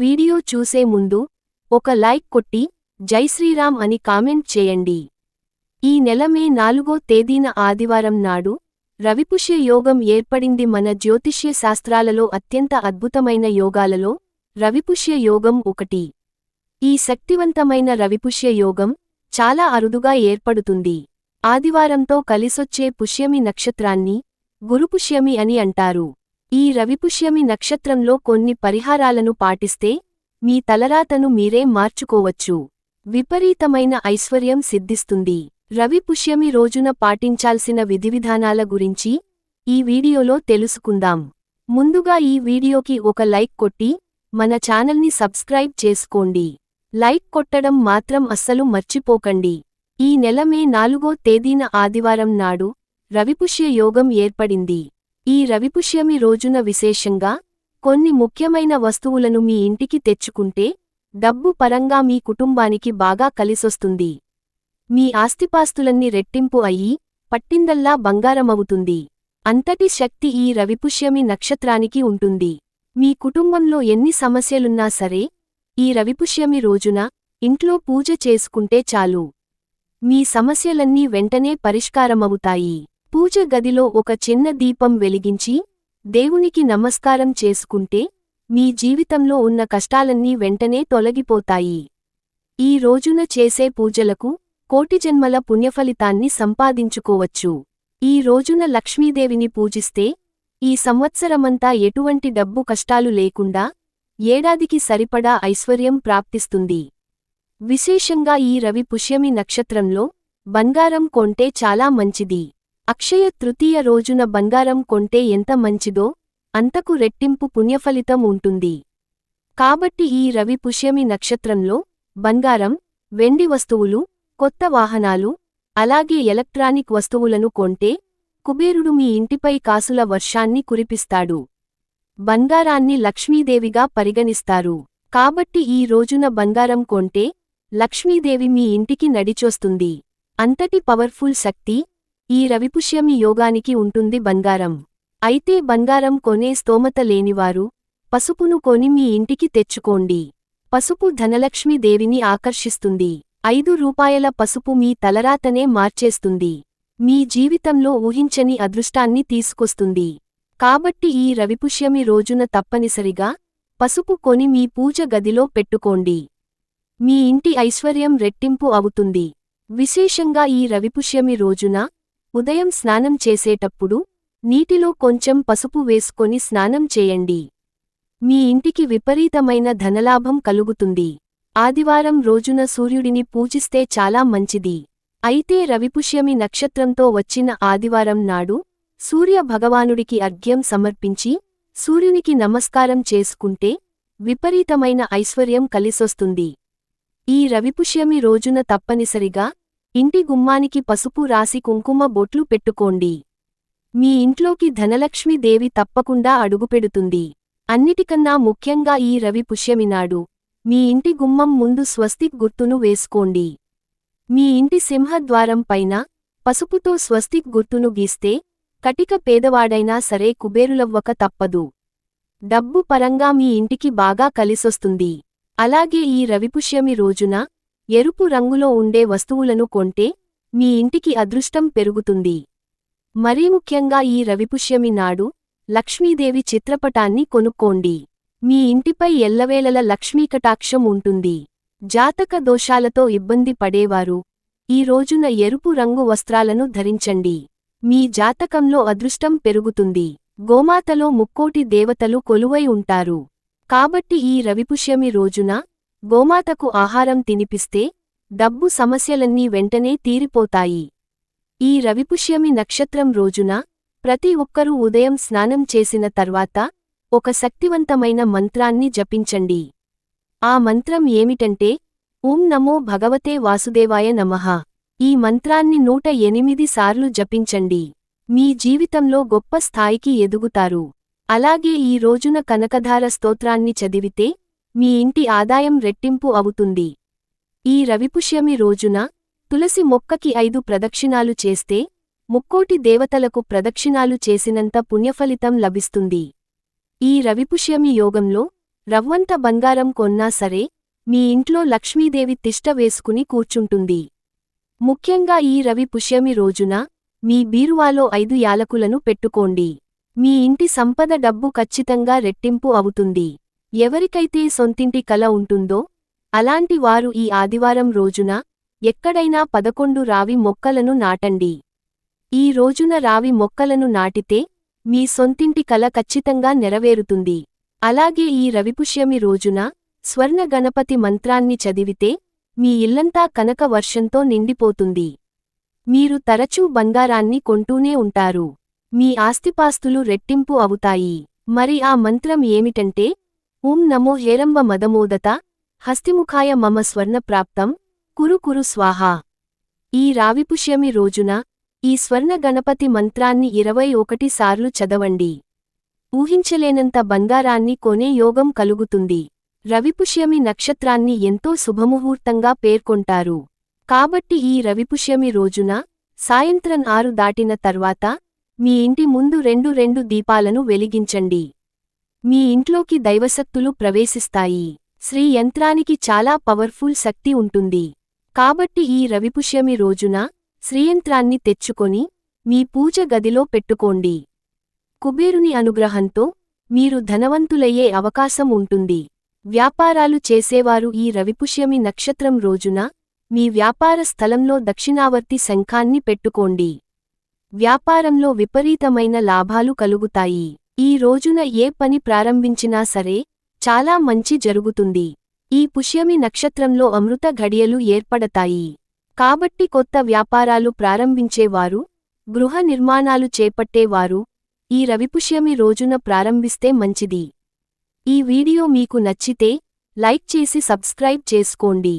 Video చూసే ముందు ఒక లైక్ కొట్టి జై శ్రీరామ్ అని కామెంట్ చేయండి. ఈ నెల మే నాలుగో తేదీన ఆదివారం నాడు రవిపుష్య యోగం ఏర్పడింది. మన జ్యోతిష్య శాస్త్రాలలో అత్యంత అద్భుతమైన యోగాలలో రవిపుష్య యోగం ఒకటి. ఈ శక్తివంతమైన రవిపుష్య యోగం చాలా అరుదుగా ఏర్పడుతుంది. ఆదివారంతో కలిసొచ్చే పుష్యమి నక్షత్రాన్ని గురుపుష్యమి అని అంటారు. ఈ రవిపుష్యమి నక్షత్రంలో కొన్ని పరిహారాలను పాటిస్తే మీ తలరాతను మీరే మార్చుకోవచ్చు. విపరీతమైన ఐశ్వర్యం సిద్ధిస్తుంది. రవిపుష్యమి రోజున పాటించాల్సిన విధివిధానాల గురించి ఈ వీడియోలో తెలుసుకుందాం. ముందుగా ఈ వీడియోకి ఒక లైక్ కొట్టి మన ఛానల్ని సబ్స్క్రైబ్ చేసుకోండి. లైక్ కొట్టడం మాత్రం అస్సలు మర్చిపోకండి. ఈ నెల మే నాలుగో తేదీన ఆదివారం నాడు రవిపుష్య యోగం ఏర్పడింది. ఈ రవిపుష్యమి రోజున విశేషంగా కొన్ని ముఖ్యమైన వస్తువులను మీ ఇంటికి తెచ్చుకుంటే డబ్బు పరంగా మీ కుటుంబానికి బాగా కలిసొస్తుంది. మీ ఆస్తిపాస్తులన్నీ రెట్టింపు అయ్యి పట్టిందల్లా బంగారమవుతుంది. అంతటి శక్తి ఈ రవిపుష్యమి నక్షత్రానికి ఉంటుంది. మీ కుటుంబంలో ఎన్ని సమస్యలున్నా సరే ఈ రవిపుష్యమి రోజున ఇంట్లో పూజ చేసుకుంటే చాలు. మీ సమస్యలన్నీ వెంటనే పరిష్కారమవుతాయి. పూజ గదిలో ఒక చిన్న దీపం వెలిగించి దేవునికి నమస్కారం చేసుకుంటే మీ జీవితంలో ఉన్న కష్టాలన్నీ వెంటనే తొలగిపోతాయి. ఈ రోజున చేసే పూజలకు కోటిజన్మల పుణ్యఫలితాన్ని సంపాదించుకోవచ్చు. ఈ రోజున లక్ష్మీదేవిని పూజిస్తే ఈ సంవత్సరమంతా ఎటువంటి డబ్బు కష్టాలు లేకుండా ఏడాదికి సరిపడా ఐశ్వర్యం ప్రాప్తిస్తుంది. విశేషంగా ఈ రవి పుష్యమి నక్షత్రంలో బంగారం కొంటే చాలా మంచిది. అక్షయ తృతీయ రోజున బంగారం కొంటే ఎంత మంచిదో అంతకు రెట్టింపు పుణ్యఫలితం ఉంటుంది. కాబట్టి ఈ రవి పుష్యమి నక్షత్రంలో బంగారం వెండి వస్తువులు కొత్త వాహనాలు అలాగే ఎలక్ట్రానిక్ వస్తువులను కొంటే కుబేరుడు మీ ఇంటిపై కాసుల వర్షాన్ని కురిపిస్తాడు. బంగారాన్ని లక్ష్మీదేవిగా పరిగణిస్తారు. కాబట్టి ఈ రోజున బంగారం కొంటే లక్ష్మీదేవి మీ ఇంటికి నడిచొస్తుంది. అంతటి పవర్ఫుల్ శక్తి ఈ రవిపుష్యమి యోగానికి ఉంటుంది బంగారం. అయితే బంగారం కొనే స్తోమత లేనివారు పసుపును కొని మీ ఇంటికి తెచ్చుకోండి. పసుపు ధనలక్ష్మీదేవిని ఆకర్షిస్తుంది. ఐదు రూపాయల పసుపు మీ తలరాతనే మార్చేస్తుంది. మీ జీవితంలో ఊహించని అదృష్టాన్ని తీసుకొస్తుంది. కాబట్టి ఈ రవిపుష్యమి రోజున తప్పనిసరిగా పసుపు కొని మీ పూజ గదిలో పెట్టుకోండి. మీ ఇంటి ఐశ్వర్యం రెట్టింపు అవుతుంది. విశేషంగా ఈ రవిపుష్యమి రోజున ఉదయం స్నానం చేసేటప్పుడు నీటిలో కొంచెం పసుపు వేసుకొని స్నానం చేయండి. మీ ఇంటికి విపరీతమైన ధనలాభం కలుగుతుంది. ఆదివారం రోజున సూర్యుడిని పూజిస్తే చాలా మంచిది. అయితే రవిపుష్యమి నక్షత్రంతో వచ్చిన ఆదివారం నాడు సూర్య భగవానుడికి అర్ఘ్యం సమర్పించి సూర్యునికి నమస్కారం చేసుకుంటే విపరీతమైన ఐశ్వర్యం కలిసొస్తుంది. ఈ రవిపుష్యమి రోజున తప్పనిసరిగా ఇంటి గుమ్మానికి పసుపు రాసి కుంకుమ బొట్లు పెట్టుకోండి. మీ ఇంట్లోకి ధనలక్ష్మీదేవి తప్పకుండా అడుగుపెడుతుంది. అన్నిటికన్నా ముఖ్యంగా ఈ రవి పుష్యమినాడు. మీ ఇంటి గుమ్మం ముందు స్వస్తిక్ గుర్తును వేసుకోండి. మీ ఇంటి సింహద్వారం పైన పసుపుతో స్వస్తిక్ గుర్తును గీస్తే కటిక పేదవాడైనా సరే కుబేరులవ్వక తప్పదు. డబ్బు పరంగా మీ ఇంటికి బాగా కలిసొస్తుంది. అలాగే ఈ రవిపుష్యమి రోజున ఎరుపు రంగులో ఉండే వస్తువులను కొంటే మీ ఇంటికి అదృష్టం పెరుగుతుంది. మరీ ముఖ్యంగా ఈ రవిపుష్యమి నాడు లక్ష్మీదేవి చిత్రపటాన్ని కొనుక్కోండి. మీ ఇంటిపై ఎల్లవేళల లక్ష్మీకటాక్షం ఉంటుంది. జాతక దోషాలతో ఇబ్బంది పడేవారు ఈ రోజున ఎరుపు రంగు వస్త్రాలను ధరించండి. మీ జాతకంలో అదృష్టం పెరుగుతుంది. గోమాతలో ముక్కోటి దేవతలు కొలువై ఉంటారు. కాబట్టి ఈ రవిపుష్యమి రోజున గోమాతకు ఆహారం తినిపిస్తే డబ్బు సమస్యలన్నీ వెంటనే తీరిపోతాయి. ఈ రవిపుష్యమి నక్షత్రం రోజున ప్రతి ఒక్కరూ ఉదయం స్నానం చేసిన తర్వాత ఒక శక్తివంతమైన మంత్రాన్ని జపించండి. ఆ మంత్రం ఏమిటంటే ఓం నమో భగవతే వాసుదేవాయ నమః. ఈ మంత్రాన్ని నూట ఎనిమిది సార్లు జపించండి. మీ జీవితంలో గొప్ప స్థాయికి ఎదుగుతారు. అలాగే ఈ రోజున కనకధార స్తోత్రాన్ని చదివితే మీ ఇంటి ఆదాయం రెట్టింపు అవుతుంది. ఈ రవిపుష్యమి రోజున తులసి మొక్కకి ఐదు ప్రదక్షిణాలు చేస్తే ముక్కోటి దేవతలకు ప్రదక్షిణాలు చేసినంత పుణ్యఫలితం లభిస్తుంది. ఈ రవిపుష్యమి యోగంలో రవ్వంత బంగారం కొన్నా సరే మీ ఇంట్లో లక్ష్మీదేవి తిష్ట వేసుకుని కూర్చుంటుంది. ముఖ్యంగా ఈ రవి పుష్యమి రోజున మీ బీరువాలో ఐదు యాలకులను పెట్టుకోండి. మీ ఇంటి సంపద డబ్బు ఖచ్చితంగా రెట్టింపు అవుతుంది. ఎవరికైతే సొంతింటి కల ఉంటుందో అలాంటి వారు ఈ ఆదివారం రోజున ఎక్కడైనా పదకొండు రావి మొక్కలను నాటండి. ఈ రోజున రావి మొక్కలను నాటితే మీ సొంతింటి కల ఖచ్చితంగా నెరవేరుతుంది. అలాగే ఈ రవిపుష్యమి రోజున స్వర్ణ గణపతి మంత్రాన్ని చదివితే మీ ఇల్లంతా కనక వర్షంతో నిండిపోతుంది. మీరు తరచూ బంగారాన్ని కొంటూనే ఉంటారు. మీ ఆస్తిపాస్తులు రెట్టింపు అవుతాయి. మరి ఆ మంత్రం ఏమిటంటే ఓం నమో హేరంబ మదమోదత హస్తిముఖాయ మమ స్వర్ణప్రాప్తం కురు కురు స్వాహా. ఈ రావిపుష్యమి రోజున ఈ స్వర్ణ గణపతి మంత్రాన్ని ఇరవై ఒకటి సార్లు చదవండి. ఊహించలేనంత బంగారాన్ని కొనే యోగం కలుగుతుంది. రవిపుష్యమి నక్షత్రాన్ని ఎంతో శుభముహూర్తంగా పేర్కొంటారు. కాబట్టి ఈ రవిపుష్యమి రోజున సాయంత్రం ఆరు దాటిన తర్వాత మీ ఇంటి ముందు రెండు రెండు దీపాలను వెలిగించండి. మీ ఇంట్లోకి దైవశక్తులు ప్రవేశిస్తాయి. శ్రీ యంత్రానికి చాలా పవర్ఫుల్ శక్తి ఉంటుంది. కాబట్టి ఈ రవిపుష్యమి రోజున శ్రీయంత్రాన్ని తెచ్చుకొని మీ పూజ గదిలో పెట్టుకోండి. కుబేరుని అనుగ్రహంతో మీరు ధనవంతులయ్యే అవకాశం ఉంటుంది. వ్యాపారాలు చేసేవారు ఈ రవిపుష్యమి నక్షత్రం రోజున మీ వ్యాపార స్థలంలో దక్షిణావర్తి శంఖాన్ని పెట్టుకోండి. వ్యాపారంలో విపరీతమైన లాభాలు కలుగుతాయి. ఈ రోజున ఏ పని ప్రారంభించినా సరే చాలా మంచి జరుగుతుంది. ఈ పుష్యమి నక్షత్రంలో అమృత ఘడియలు ఏర్పడతాయి. కాబట్టి కొత్త వ్యాపారాలు ప్రారంభించేవారు గృహ నిర్మాణాలు చేపట్టేవారు ఈ రవిపుష్యమి రోజున ప్రారంభిస్తే మంచిది. ఈ వీడియో మీకు నచ్చితే లైక్ చేసి సబ్స్క్రైబ్ చేసుకోండి.